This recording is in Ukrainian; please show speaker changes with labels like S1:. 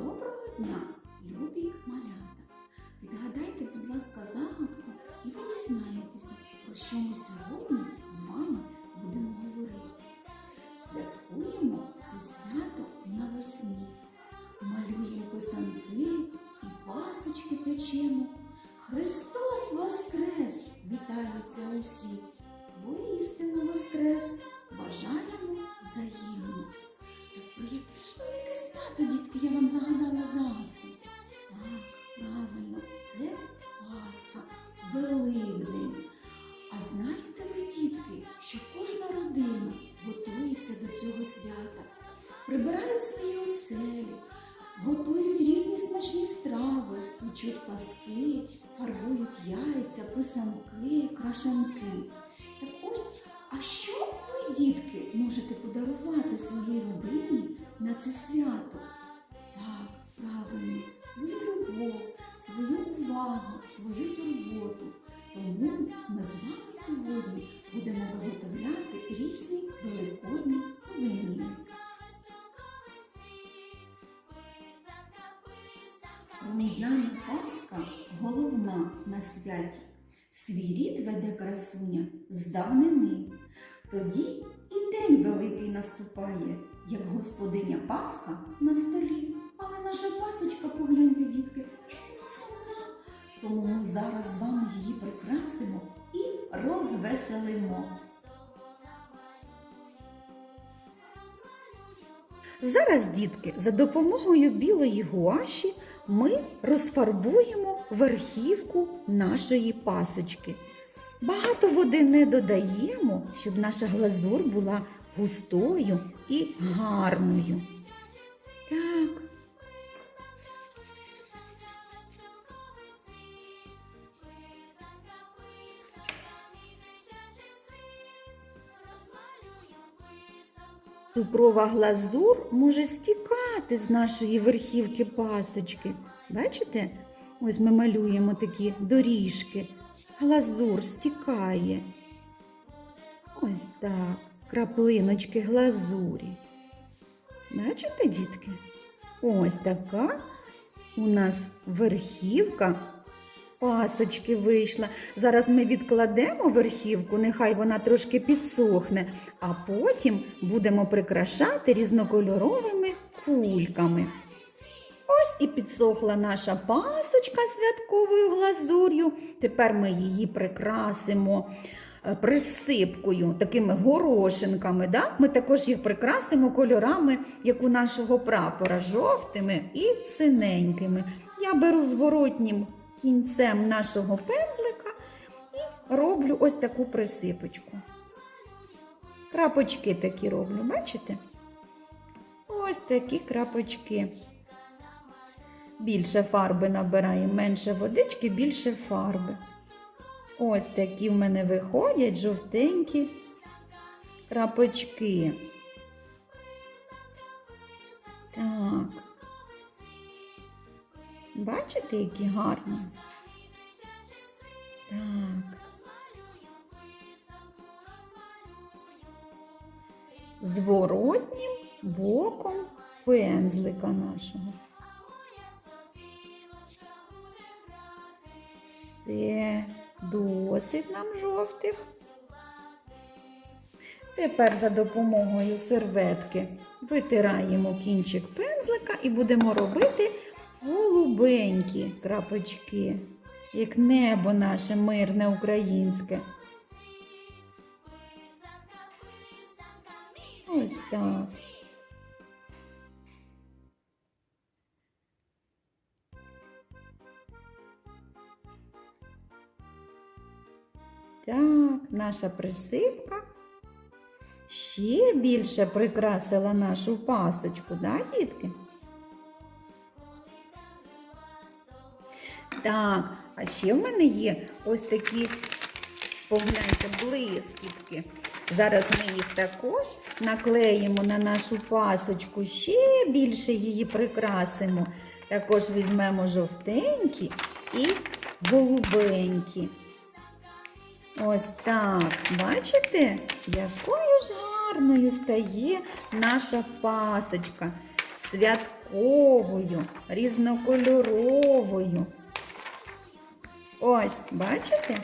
S1: Доброго дня, любі малята! Відгадайте, будь ласка, загадку, і ви дізнаєтеся, про що ми сьогодні з вами будемо говорити. Святкуємо це свято навесні. Малюємо писанки і пасочки печемо. Христос Воскрес! Вітаються усі! Воістину Воскрес! Бажаємо велике дітки, я вам загадала загадку? Так, правильно, це Пасха, Великдень. А знаєте ви, дітки, що кожна родина готується до цього свята, прибирають свої оселі, готують різні смачні страви, печуть паски, фарбують яйця, писанки, крашанки. Дітки, можете подарувати своїй родині на це свято? Так, правильно, свою любов, свою увагу, свою турботу. Тому ми з вами сьогодні будемо виготовляти різні великодні сувеніри. Рум'яна Пасха головна на святі. Свій рід веде красуня з давнини. Тоді і день великий наступає, як господиня Пасха на столі. Але наша пасочка, погляньте, дітки, чому сумна? Тому ми зараз з вами її прикрасимо і розвеселимо.
S2: Зараз, дітки, за допомогою білої гуаші ми розфарбуємо верхівку нашої пасочки. Багато води не додаємо, щоб наша глазур була густою і гарною. Так. Цукрова глазур може стікати з нашої верхівки пасочки. Бачите? Ось ми малюємо такі доріжки. Глазур стікає. Ось так. Краплиночки глазурі. Бачите, дітки? Ось така у нас верхівка пасочки вийшла. Зараз ми відкладемо верхівку, нехай вона трошки підсохне, а потім будемо прикрашати різнокольоровими кульками. Ось і підсохла наша пасочка святковою глазур'ю. Тепер ми її прикрасимо е, присипкою, такими горошинками. Да? Ми також їх прикрасимо кольорами, як у нашого прапора, жовтими і синенькими. Я беру зворотнім кінцем нашого пензлика і роблю ось таку присипочку. Крапочки такі роблю, бачите? Ось такі крапочки. Більше фарби набираємо, менше водички, більше фарби. Ось такі в мене виходять жовтенькі крапочки. Так. Бачите, які гарні? Так. Зворотнім боком пензлика нашого. Все, досить нам жовтих. Тепер за допомогою серветки витираємо кінчик пензлика і будемо робити голубенькі крапочки, як небо наше мирне українське. Ось так. Так, наша присипка ще більше прикрасила нашу пасочку, да, дітки? Так, а ще в мене є ось такі, погляньте, блискітки. Зараз ми їх також наклеїмо на нашу пасочку, ще більше її прикрасимо. Також візьмемо жовтенькі і голубенькі. Ось так. Бачите, якою ж гарною стає наша пасочка. святковою, різнокольоровою. Ось, бачите?